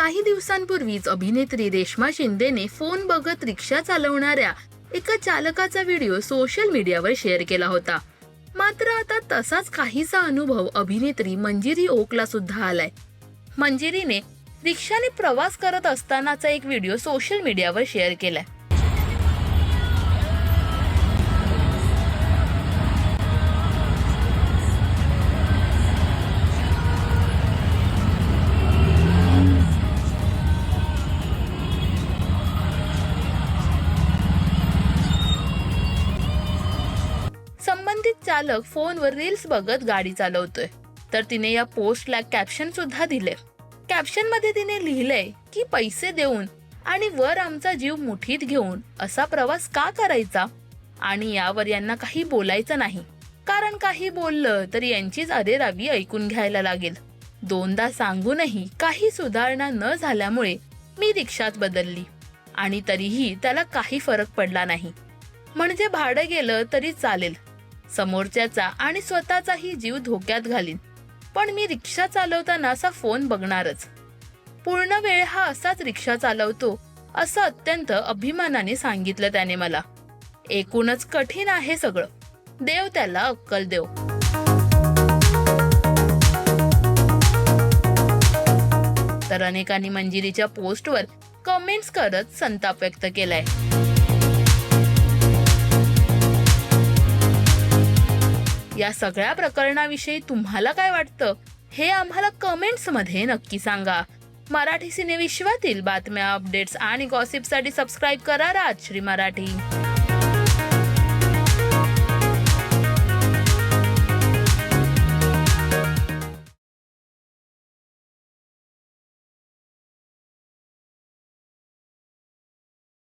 काही दिवसांपूर्वीच अभिनेत्री रेश्मा शिंदेने फोन बघत रिक्षा चालवणाऱ्या एका चालकाचा व्हिडिओ सोशल मीडियावर शेअर केला होता. मात्र आता तसाच काहीसा अनुभव अभिनेत्री मंजिरी ओकला सुद्धा आलाय. मंजिरीने रिक्षाने प्रवास करत असतानाचा एक व्हिडिओ सोशल मीडियावर शेअर केलाय. कदाचित चालक फोनवर रील्स बघत गाडी चालवतोय. तर तिने या पोस्टला कॅप्शन सुद्धा दिले. कॅप्शनमध्ये तिने लिहिलंय की पैसे देऊन आणि वर आमचा जीव मुठीत घेऊन असा प्रवास का करायचा? आणि यावर यांना काही बोलायचं नाही. कारण काही बोललं तर यांचीच अरेरावी ऐकून घ्यायला लागेल. दोनदा सांगूनही काही सुधारणा न झाल्यामुळे मी रिक्षात बदलली. आणि तरीही त्याला काही फरक पडला नाही. म्हणजे भाडं गेलं तरी चालेल. समोरच्याचा आणि स्वतःचाही जीव धोक्यात घालीन. पण मी रिक्षा चालवताना असा फोन बघणारच. पूर्ण वेळ हा असाच रिक्षा चालवतो असं अत्यंत अभिमानाने सांगितलं त्याने मला. एकूणच कठीण आहे सगळं. देव त्याला अक्कल देव. तर अनेकांनी मंजिरीच्या पोस्टवर कमेंट्स करत संताप व्यक्त केलाय. या सगळ्या प्रकरणाविषयी तुम्हाला काय वाटतं? हे आम्हाला कमेंट्समध्ये नक्की सांगा. मराठी सिनेविश्वातील बातम्या अपडेट्स आणि गॉसिपसाठी सबस्क्राईब करा राजश्री मराठी.